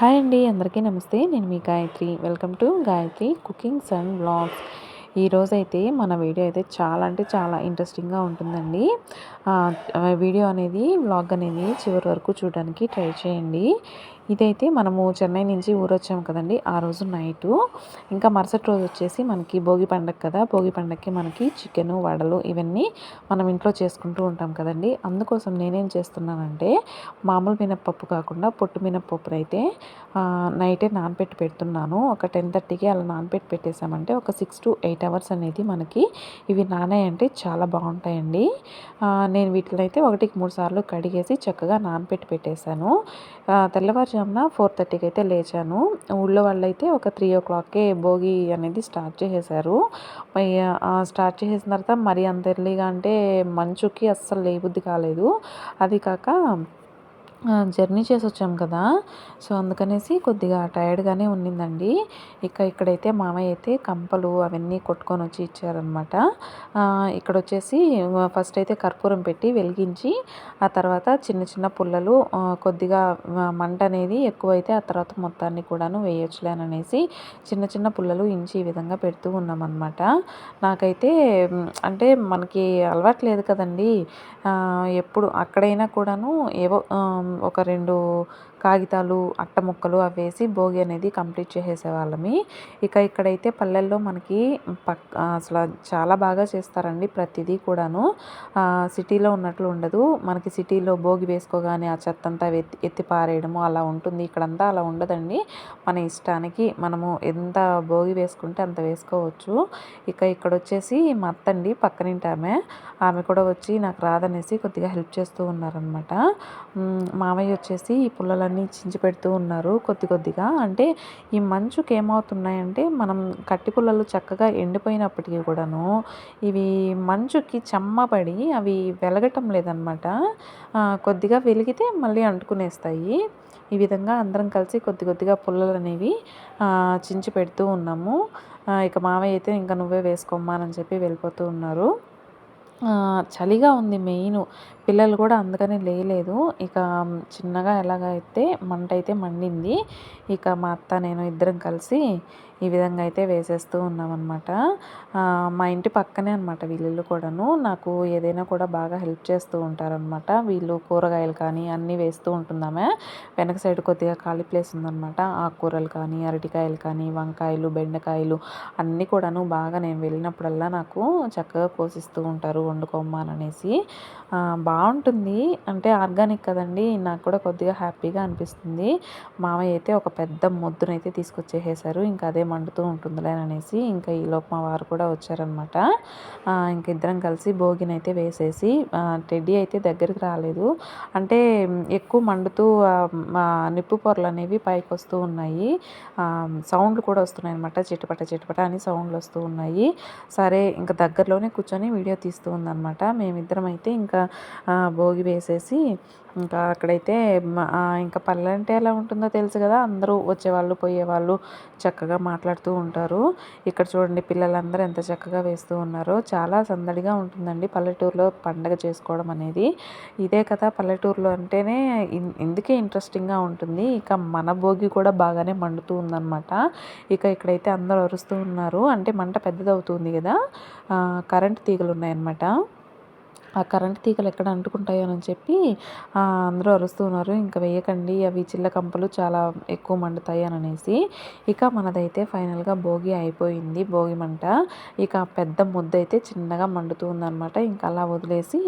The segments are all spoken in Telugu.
హాయ్ అండి అందరికీ నమస్తే. నేను మీ Gayatri. Welcome to Gayatri cookings and blogs ఈరోజైతే మన వీడియో అయితే చాలా అంటే చాలా ఇంట్రెస్టింగ్గా ఉంటుందండి. వీడియో అనేది వ్లాగ్ అనేది చివరి వరకు చూడడానికి ట్రై చేయండి. ఇదైతే మనము చెన్నై నుంచి ఊరొచ్చాము కదండి ఆ రోజు నైటు ఇంకా మరుసటి రోజు వచ్చేసి మనకి భోగి పండగ కదా భోగి పండగకి మనకి చికెను వడలు ఇవన్నీ మనం ఇంట్లో చేసుకుంటూ ఉంటాం కదండి. అందుకోసం నేనేం చేస్తున్నానంటే మామూలు మినప్పప్పు కాకుండా పొట్టు మినప్పప్పును అయితే నైటే నానపెట్టి పెడుతున్నాను. ఒక టెన్ థర్టీకి అలా నానపెట్టి పెట్టేసామంటే ఒక సిక్స్ టు ఎయిట్ అవర్స్ అనేది మనకి ఇవి నానాయంటే చాలా బాగుంటాయండి. నేను వీటిని అయితే ఒకటికి మూడు సార్లు కడిగేసి చక్కగా నానపెట్టి పెట్టేశాను. తెల్లవారుజామున ఫోర్ థర్టీకి అయితే లేచాను. ఊళ్ళో వాళ్ళైతే ఒక త్రీ ఓ క్లాక్కే భోగి అనేది స్టార్ట్ చేసేసారు స్టార్ట్ చేసేసిన తర్వాత మరి అంత ఎర్లీగా అంటే మంచుకి అస్సలు లేబుద్ది కాలేదు. అది కాక జర్నీ చేసి వచ్చాం కదా. సో అందుకనేసి కొద్దిగా టైర్డ్గానే ఉన్నిందండి. ఇక ఇక్కడైతే మామయ్య అయితే కంపలు అవన్నీ కొట్టుకొని వచ్చి ఇచ్చారనమాట ఇక్కడ వచ్చేసి ఫస్ట్ అయితే కర్పూరం పెట్టి వెలిగించి ఆ తర్వాత చిన్న చిన్న పుల్లలు కొద్దిగా మంట అనేది ఎక్కువైతే ఆ తర్వాత మొత్తాన్ని కూడాను వేయొచ్చులేననేసి చిన్న చిన్న పుల్లలు ఇంచి ఈ విధంగా పెడుతూ ఉన్నామన్నమాట. నాకైతే అంటే మనకి అలవాటు లేదు కదండి. ఎప్పుడు అక్కడైనా కూడాను ఏవో ఒక రెండు కాగితాలు అట్ట ముక్కలు అవి వేసి భోగి అనేది కంప్లీట్ చేసేసేవాళ్ళమి. ఇక ఇక్కడైతే పల్లెల్లో మనకి పక్ అసలు చాలా బాగా చేస్తారండి ప్రతిదీ కూడాను. సిటీలో ఉన్నట్లు ఉండదు. మనకి సిటీలో భోగి వేసుకోగానే ఆ చెత్త అంతా ఎత్తి ఎత్తి పారేయడము అలా ఉంటుంది. ఇక్కడంతా అలా ఉండదండి. మన ఇష్టానికి మనము ఎంత భోగి వేసుకుంటే అంత వేసుకోవచ్చు. ఇక ఇక్కడ వచ్చేసి మా అత్తండి పక్కనింటి ఆమె ఆమె కూడా వచ్చి నాకు రాదనేసి కొద్దిగా హెల్ప్ చేస్తూ ఉన్నారనమాట. మామయ్య వచ్చేసి ఈ అవన్నీ చించి పెడుతూ ఉన్నారు కొద్ది కొద్దిగా. అంటే ఈ మంచుకి ఏమవుతున్నాయంటే మనం కట్టి పుల్లలు చక్కగా ఎండిపోయినప్పటికీ కూడాను ఇవి మంచుకి చెమ్మపడి అవి వెలగటం లేదనమాట కొద్దిగా వెలిగితే మళ్ళీ అంటుకునేస్తాయి. ఈ విధంగా అందరం కలిసి కొద్ది కొద్దిగా పుల్లలు అనేవి చించి పెడుతూ ఉన్నాము. ఇక మావయ్య అయితే ఇంకా నువ్వే వేసుకోమ్మా అని చెప్పి వెళ్ళిపోతూ ఉన్నారు. చలిగా ఉంది మెయిన్. పిల్లలు కూడా అందుకని లేలేదు ఇక చిన్నగా ఎలాగైతే మంట అయితే మండింది ఇక మా అత్త నేను ఇద్దరం కలిసి ఈ విధంగా అయితే వేసేస్తూ ఉన్నామన్నమాట. మా ఇంటి పక్కనే అనమాట వీళ్ళు కూడాను. నాకు ఏదైనా కూడా బాగా హెల్ప్ చేస్తూ ఉంటారనమాట వీళ్ళు కూరగాయలు కానీ అన్నీ వేస్తూ ఉంటుందామే. వెనక సైడ్ కొద్దిగా ఖాళీ ప్లేస్ ఉందన్నమాట. ఆకుకూరలు కానీ అరటికాయలు కానీ వంకాయలు బెండకాయలు అన్నీ కూడాను బాగా నేను వెళ్ళినప్పుడల్లా నాకు చక్కగా కోసిస్తూ ఉంటారు వండుకోమ్మననేసి బాగుంటుంది. అంటే ఆర్గానిక్ కదండి నాకు కూడా కొద్దిగా హ్యాపీగా అనిపిస్తుంది. మామయ్య అయితే ఒక పెద్ద మొద్దునైతే తీసుకొచ్చేసేసారు. ఇంకా అదే మండుతూ ఉంటుందిలే అనేసి ఇంకా ఈలోపు మా వారు కూడా వచ్చారనమాట ఇంక ఇద్దరం కలిసి భోగినైతే వేసేసి టెడ్డీ అయితే దగ్గరికి రాలేదు. అంటే ఎక్కువ మండుతూ నిప్పు పొరలు అనేవి పైకి వస్తూ ఉన్నాయి. సౌండ్లు కూడా వస్తున్నాయి అనమాట చిటపట చిటపట అని సౌండ్లు వస్తూ ఉన్నాయి. సరే ఇంకా దగ్గరలోనే కూర్చొని వీడియో తీస్తూ ఉందన్నమాట. మేమిద్దరం అయితే ఇంకా భోగి వేసేసి ఇంకా అక్కడైతే ఇంకా పల్లె అంటే ఎలా ఉంటుందో తెలుసు కదా అందరూ వచ్చేవాళ్ళు పోయేవాళ్ళు చక్కగా మాట్లాడుతూ ఉంటారు. ఇక్కడ చూడండి పిల్లలందరూ ఎంత చక్కగా వేస్తూ ఉన్నారో. చాలా సందడిగా ఉంటుందండి పల్లెటూరులో పండగ చేసుకోవడం అనేది. ఇదే కదా పల్లెటూరులో అంటేనే ఇందుకే ఇంట్రెస్టింగ్గా ఉంటుంది. ఇక మన భోగి కూడా బాగానే మండుతూ ఉందన్నమాట. ఇక ఇక్కడైతే అందరూ అరుస్తూ ఉన్నారు. అంటే మంట పెద్దదవుతుంది కదా. కరెంట్ తీగలు ఉన్నాయన్నమాట ఆ కరెంట్ తీగలు ఎక్కడ అంటుకుంటాయో అని చెప్పి అందరూ అరుస్తున్నారు ఇంకా వేయకండి అవి చిల్ల కంపలు చాలా ఎక్కువ మండుతాయి అని అనేసి ఇక మనదైతే ఫైనల్గా భోగి అయిపోయింది భోగి మంట. ఇక పెద్ద ముద్ద అయితే చిన్నగా మండుతూ ఉందనమాట ఇంకా అలా వదిలేసి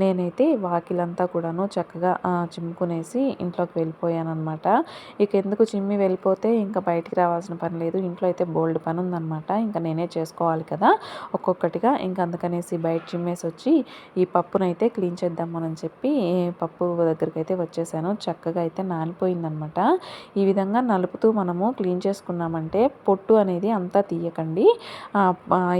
నేనైతే వాకిలంతా కూడాను చక్కగా చిమ్ముకునేసి ఇంట్లోకి వెళ్ళిపోయాను అనమాట ఇక ఎందుకు చిమ్మి వెళ్ళిపోతే ఇంకా బయటికి రావాల్సిన పని లేదు. ఇంట్లో అయితే బోల్డ్ పని ఉందనమాట ఇంకా నేనే చేసుకోవాలి కదా ఒక్కొక్కటిగా. ఇంకా అందుకనేసి బయట చిమ్మేసి వచ్చి ఈ పప్పునైతే క్లీన్ చేద్దామని చెప్పి పప్పు దగ్గరికి అయితే వచ్చేసాను. చక్కగా అయితే నానిపోయిందనమాట ఈ విధంగా నలుపుతూ మనము క్లీన్ చేసుకున్నామంటే పొట్టు అనేది అంతా తీయకండి.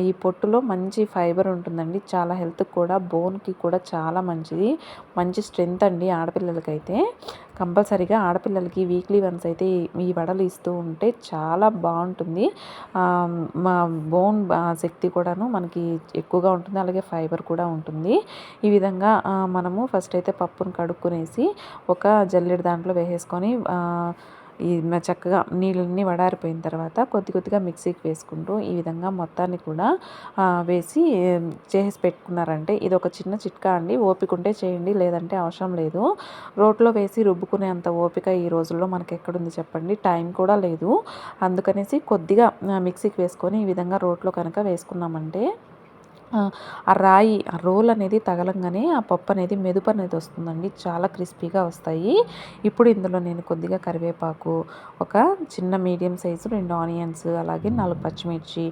ఈ పొట్టులో మంచి ఫైబర్ ఉంటుందండి. చాలా హెల్త్కి కూడా బోన్కి కూడా చాలా మంచిది. మంచి స్ట్రెంత్ అండి ఆడపిల్లలకైతే. కంపల్సరీగా ఆడపిల్లలకి వీక్లీ వన్స్ అయితే ఈ వడలు ఇస్తూ ఉంటే చాలా బాగుంటుంది. మా బోన్ శక్తి కూడాను మనకి ఎక్కువగా ఉంటుంది. అలాగే ఫైబర్ కూడా ఉంటుంది. ఈ విధంగా మనము ఫస్ట్ అయితే పప్పును కడుక్కునేసి ఒక జల్లెడ దాంట్లో వేసేసుకొని ఈ చక్కగా నీళ్ళన్నీ వడారిపోయిన తర్వాత కొద్ది కొద్దిగా మిక్సీకి వేసుకుంటూ ఈ విధంగా మొత్తాన్ని కూడా వేసి చేసి పెట్టుకున్నారంటే ఇది ఒక చిన్న చిట్కా అండి. ఓపిక ఉంటే చేయండి లేదంటే అవసరం లేదు. రోట్లో వేసి రుబ్బుకునే అంత ఓపిక ఈ రోజుల్లో మనకి ఎక్కడుంది చెప్పండి? టైం కూడా లేదు. అందుకనేసి కొద్దిగా మిక్సీకి వేసుకొని ఈ విధంగా రోట్లో కనుక వేసుకున్నామంటే ఆ, రాయి ఆ రోల్ అనేది తగలంగానే ఆ పప్పు అనేది మెదుపు అనేది వస్తుందండి. చాలా క్రిస్పీగా వస్తాయి. ఇప్పుడు ఇందులో నేను కొద్దిగా కరివేపాకు ఒక చిన్న మీడియం సైజు రెండు ఆనియన్స్ అలాగే నాలుగు పచ్చిమిర్చి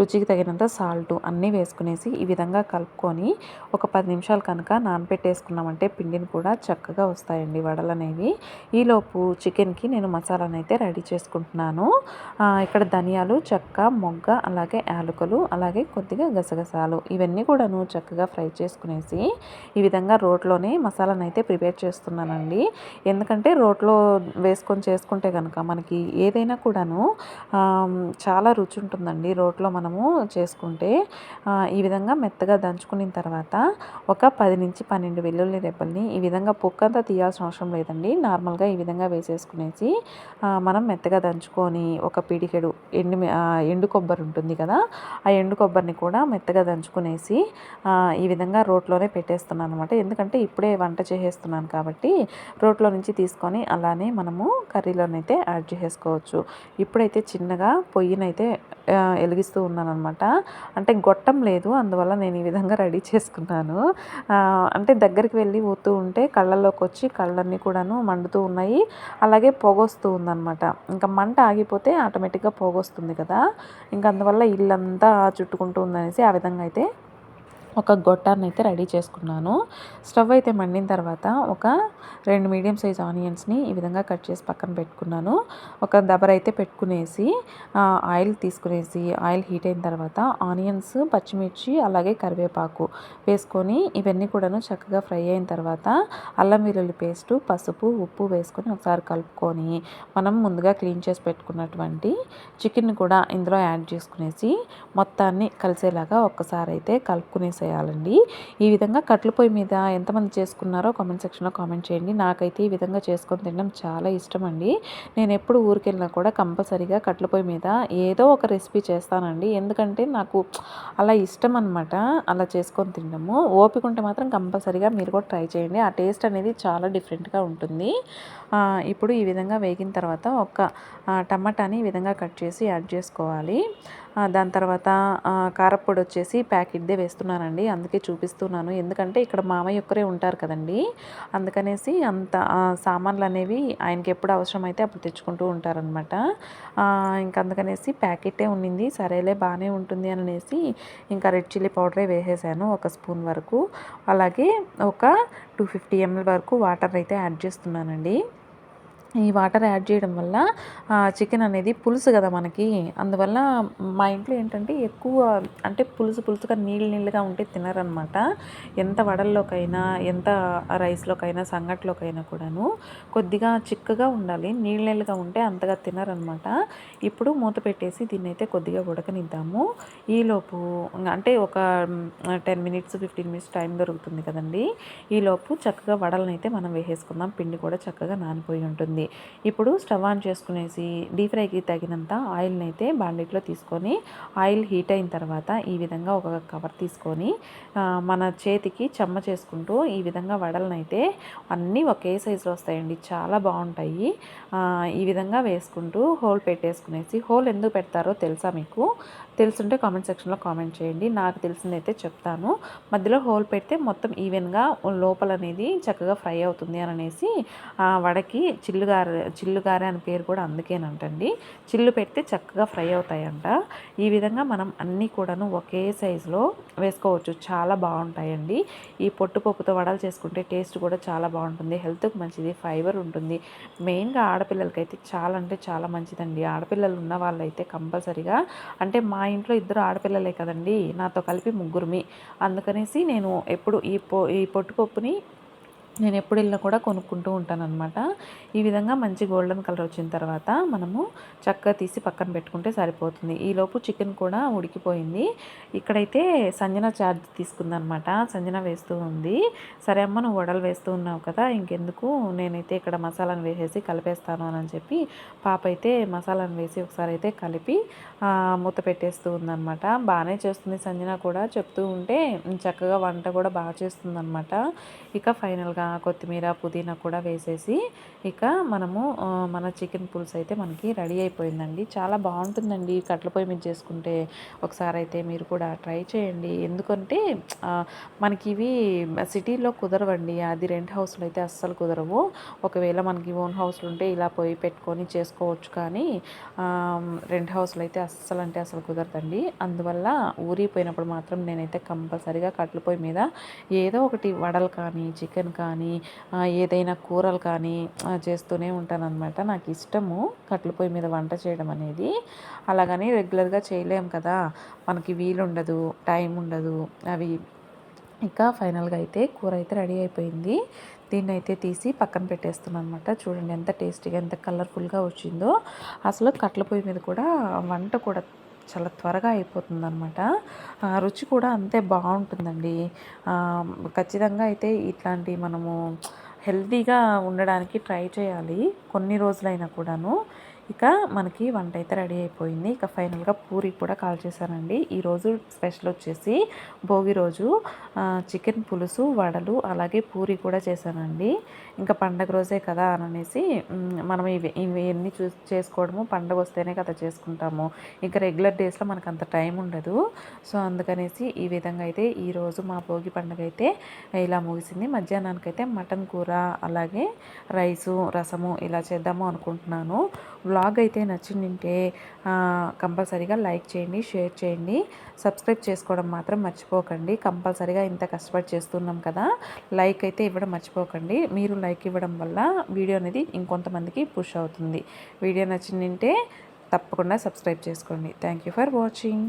రుచికి తగినంత సాల్ట్ అన్నీ వేసుకునేసి ఈ విధంగా కలుపుకొని ఒక పది నిమిషాలు కనుక నానబెట్టేసుకున్నామంటే పిండిని కూడా చక్కగా వస్తాయండి వడలు అనేవి ఈలోపు చికెన్కి నేను మసాలాను అయితే రెడీ చేసుకుంటున్నాను. ఇక్కడ ధనియాలు చెక్క మొగ్గ అలాగే యాలకులు అలాగే కొద్దిగా గసగసాలు ఇవన్నీ కూడాను చక్కగా ఫ్రై చేసుకునేసి ఈ విధంగా రోట్లోనే మసాలాను అయితే ప్రిపేర్ చేస్తున్నానండి. ఎందుకంటే రోట్లో వేసుకొని చేసుకుంటే కనుక మనకి ఏదైనా కూడాను చాలా రుచి ఉంటుందండి రోట్లో మనం మనము చేసుకుంటే ఈ విధంగా మెత్తగా దంచుకున్న తర్వాత ఒక పది నుంచి పన్నెండు వెల్లుల్లి రెబ్బల్ని ఈ విధంగా పొక్కంతా తీయాల్సిన అవసరం లేదండి. నార్మల్గా ఈ విధంగా వేసేసుకునేసి మనం మెత్తగా దంచుకొని ఒక పిడికెడు ఎండు ఎండు కొబ్బరి ఉంటుంది కదా ఆ ఎండు కొబ్బరిని కూడా మెత్తగా దంచుకునేసి ఈ విధంగా రోట్లోనే పెట్టేస్తున్నాను అనమాట ఎందుకంటే ఇప్పుడే వంట చేసేస్తున్నాను కాబట్టి రోట్లో నుంచి తీసుకొని అలానే మనము కర్రీలోనైతే యాడ్ చేసుకోవచ్చు ఇప్పుడైతే చిన్నగా పొయ్యినైతే వెలిగిస్తూ ఉన్నాను. అనమాట అంటే గొట్టం లేదు అందువల్ల నేను ఈ విధంగా రెడీ చేసుకున్నాను. అంటే దగ్గరికి వెళ్ళి ఊతూ ఉంటే కళ్ళల్లోకి వచ్చి కళ్ళన్నీ కూడాను మండుతూ ఉన్నాయి. అలాగే పొగొస్తూ ఉందన్నమాట ఇంకా మంట ఆగిపోతే ఆటోమేటిక్గా పొగొస్తుంది కదా. ఇంకా అందువల్ల ఇల్లంతా చుట్టుకుంటూ ఉందనేసి ఆ విధంగా అయితే ఒక గొట్టాన్ని అయితే రెడీ చేసుకున్నాను. స్టవ్ అయితే మండిన తర్వాత ఒక రెండు మీడియం సైజ్ ఆనియన్స్ని ఈ విధంగా కట్ చేసి పక్కన పెట్టుకున్నాను. ఒక దబర అయితే పెట్టుకునేసి ఆయిల్ తీసుకునేసి ఆయిల్ హీట్ అయిన తర్వాత ఆనియన్స్ పచ్చిమిర్చి అలాగే కరివేపాకు వేసుకొని ఇవన్నీ కూడాను చక్కగా ఫ్రై అయిన తర్వాత అల్లం వెల్లుల్లి పేస్టు పసుపు ఉప్పు వేసుకొని ఒకసారి కలుపుకొని మనం ముందుగా క్లీన్ చేసి పెట్టుకున్నటువంటి చికెన్ కూడా ఇందులో యాడ్ చేసుకునేసి మొత్తాన్ని కలిసేలాగా ఒక్కసారి అయితే కలుపుకునేసి కలుపుకునేసేయాలండి ఈ విధంగా కట్ల పొయ్యి మీద ఎంతమంది చేసుకున్నారో కామెంట్ సెక్షన్లో కామెంట్ చేయండి. నాకైతే ఈ విధంగా చేసుకొని తినడం చాలా ఇష్టం అండి నేను ఎప్పుడు ఊరికెళ్ళినా కూడా కంపల్సరీగా కట్ల పొయ్యి మీద ఏదో ఒక రెసిపీ చేస్తానండి. ఎందుకంటే నాకు అలా ఇష్టం అనమాట అలా చేసుకొని తినడము. ఓపిక ఉంటే మాత్రం కంపల్సరీగా మీరు కూడా ట్రై చేయండి. ఆ టేస్ట్ అనేది చాలా డిఫరెంట్గా ఉంటుంది. ఇప్పుడు ఈ విధంగా వేగిన తర్వాత ఒక టమాటాని ఈ విధంగా కట్ చేసి యాడ్ చేసుకోవాలి. దాని తర్వాత కారప్పొడి వచ్చేసి ప్యాకెట్దే వేస్తున్నానండి. అందుకే చూపిస్తున్నాను. ఎందుకంటే ఇక్కడ మామయ్య ఒక్కరే ఉంటారు కదండి. అందుకనేసి అంత సామాన్లు అనేవి ఆయనకి ఎప్పుడు అవసరమైతే అప్పుడు తెచ్చుకుంటూ ఉంటారనమాట ఇంకా అందుకనేసి ప్యాకెటే ఉండింది సరేలే బాగానే ఉంటుంది అనేసి ఇంకా రెడ్ చిల్లీ పౌడరే వేసేసాను ఒక స్పూన్ వరకు. అలాగే ఒక టూ ఫిఫ్టీ ఎంఎల్ వరకు వాటర్ అయితే యాడ్ చేస్తున్నానండి. ఈ వాటర్ యాడ్ చేయడం వల్ల చికెన్ అనేది పులుసు కదా మనకి. అందువల్ల మా ఇంట్లో ఏంటంటే ఎక్కువ అంటే పులుసు పులుసుగా నీళ్ళు నీళ్ళుగా ఉంటే తినరనమాట. ఎంత వడల్లోకైనా ఎంత రైస్లోకైనా సంగట్లోకైనా కూడాను కొద్దిగా చిక్కగా ఉండాలి నీళ్ళు నీళ్ళుగా ఉంటే అంతగా తినరనమాట. ఇప్పుడు మూత పెట్టేసి దీన్ని అయితే కొద్దిగా ఉడకనిద్దాము. ఈలోపు అంటే ఒక ten minutes fifteen minutes time దొరుకుతుంది కదండి. ఈలోపు చక్కగా వడలనైతే మనం వేసేసుకుందాం. పిండి కూడా చక్కగా నానిపోయి ఉంటుంది. ఇప్పుడు స్టవ్ ఆన్ చేసుకునేసి డీప్ ఫ్రైకి తగినంత ఆయిల్ని అయితే బాండిట్లో తీసుకొని ఆయిల్ హీట్ అయిన తర్వాత ఈ విధంగా ఒక కవర్ తీసుకొని మన చేతికి చెమ్మ చేసుకుంటూ ఈ విధంగా వడలను అయితే అన్నీ ఒకే సైజులో వస్తాయండి. చాలా బాగుంటాయి. ఈ విధంగా వేసుకుంటూ హోల్ పెట్టేసుకునేసి హోల్ ఎందుకు పెడతారో తెలుసా మీకు? తెలుసుంటే కామెంట్ సెక్షన్లో కామెంట్ చేయండి. నాకు తెలిసిందైతే చెప్తాను. మధ్యలో హోల్ పెడితే మొత్తం ఈవెన్గా లోపల అనేది చక్కగా ఫ్రై అవుతుంది అని అనేసి వడకి చిల్లుగా చిల్లుగారె చిల్లుగారె అని పేరు కూడా అందుకేనంటండి. చిల్లు పెడితే చక్కగా ఫ్రై అవుతాయంట. ఈ విధంగా మనం అన్నీ కూడాను ఒకే సైజులో వేసుకోవచ్చు. చాలా బాగుంటాయండి. ఈ పొట్టుపప్పుతో వడలు చేసుకుంటే టేస్ట్ కూడా చాలా బాగుంటుంది. హెల్త్కి మంచిది ఫైబర్ ఉంటుంది. మెయిన్గా ఆడపిల్లలకైతే చాలా అంటే చాలా మంచిదండి. ఆడపిల్లలు ఉన్న వాళ్ళైతే కంపల్సరిగా అంటే మా ఇంట్లో ఇద్దరు ఆడపిల్లలే కదండి. నాతో కలిపి ముగ్గురుమి. అందుకనేసి నేను ఎప్పుడు ఈ పొ ఈ పొట్టుపప్పుని నేను ఎప్పుడు వెళ్ళినా కూడా కొనుక్కుంటూ ఉంటాను అనమాట ఈ విధంగా మంచి గోల్డెన్ కలర్ వచ్చిన తర్వాత మనము చక్కగా తీసి పక్కన పెట్టుకుంటే సరిపోతుంది. ఈలోపు చికెన్ కూడా ఉడికిపోయింది. ఇక్కడైతే సంజన ఛార్జ్ తీసుకుందనమాట సంజన వేస్తూ ఉంది. సరే అమ్మ నువ్వు వడలు వేస్తూ ఉన్నావు కదా ఇంకెందుకు? నేనైతే ఇక్కడ మసాలాను వేసేసి కలిపేస్తాను అని చెప్పి పాప అయితే మసాలాను వేసి ఒకసారి అయితే కలిపి మూత పెట్టేస్తూ ఉందనమాట బాగానే చేస్తుంది సంజన కూడా. చెప్తూ ఉంటే చక్కగా వంట కూడా బాగా చేస్తుందనమాట ఇక ఫైనల్గా ఇంకా కొత్తిమీర పుదీనా కూడా వేసేసి ఇక మనము మన చికెన్ పులుసు అయితే మనకి రెడీ అయిపోయిందండి. చాలా బాగుంటుందండి కట్ల పొయ్యి మీద చేసుకుంటే. ఒకసారి అయితే మీరు కూడా ట్రై చేయండి. ఎందుకంటే మనకి ఇవి సిటీలో కుదరవండి. అది రెంట్ హౌస్లో అయితే అస్సలు కుదరవు. ఒకవేళ మనకి ఓన్ హౌస్లు ఉంటే ఇలా పొయ్యి పెట్టుకొని చేసుకోవచ్చు కానీ రెంట్ హౌస్లో అయితే అస్సలు అంటే అసలు కుదరదండి. అందువల్ల ఊరిపోయినప్పుడు మాత్రం నేనైతే కంపల్సరిగా కట్ల పొయ్యి మీద ఏదో ఒకటి వడలు కానీ చికెన్ కానీ కానీ ఏదైనా కూరలు కానీ చేస్తూనే ఉంటానన్నమాట. నాకు ఇష్టము కట్ల పొయ్యి మీద వంట చేయడం అనేది. అలాగని రెగ్యులర్గా చేయలేం కదా. మనకి వీలు ఉండదు టైం ఉండదు. అవి ఇక ఫైనల్గా అయితే కూర అయితే రెడీ అయిపోయింది. దీన్ని అయితే తీసి పక్కన పెట్టేస్తున్నాను అనమాట చూడండి ఎంత టేస్టీగా ఎంత కలర్ఫుల్గా వచ్చిందో. అసలు కట్ల పొయ్యి మీద కూడా వంట కూడా చాలా త్వరగా అయిపోతుంది అనమాట రుచి కూడా అంతే బాగుంటుందండి. ఖచ్చితంగా అయితే ఇట్లాంటి మనము హెల్తీగా ఉండడానికి ట్రై చేయాలి. కొన్ని రోజులైనా కూడాను. ఇక మనకి వంట అయితే రెడీ అయిపోయింది. ఇక ఫైనల్గా పూరి కూడా కాల్ చేశానండి. ఈరోజు స్పెషల్ వచ్చేసి భోగి రోజు చికెన్ పులుసు వడలు అలాగే పూరి కూడా చేశానండి. ఇంకా పండగ రోజే కదా అని అనేసి మనం ఇవి ఇవన్నీ చూ చేసుకోవడము పండగ వస్తేనే కదా చేసుకుంటాము. ఇంకా రెగ్యులర్ డేస్లో మనకు అంత టైం ఉండదు. సో అందుకనేసి ఈ విధంగా అయితే ఈరోజు మా భోగి పండుగ అయితే ఇలా ముగిసింది. మధ్యాహ్నానికి అయితే మటన్ కూర అలాగే రైసు రసము ఇలా చేద్దాము అనుకుంటున్నాను. వ్లాగ్ అయితే నచ్చిందంటే కంపల్సరీగా లైక్ చేయండి షేర్ చేయండి. సబ్స్క్రైబ్ చేసుకోవడం మాత్రం మర్చిపోకండి. కంపల్సరీగా ఇంత కష్టపడి చేస్తున్నాం కదా లైక్ అయితే ఇవ్వడం మర్చిపోకండి. మీరు లైక్ ఇవ్వడం వల్ల వీడియో అనేది ఇంకొంతమందికి పుష్ అవుతుంది. వీడియో నచ్చిందంటే తప్పకుండా సబ్స్క్రైబ్ చేసుకోండి. Thank you for watching.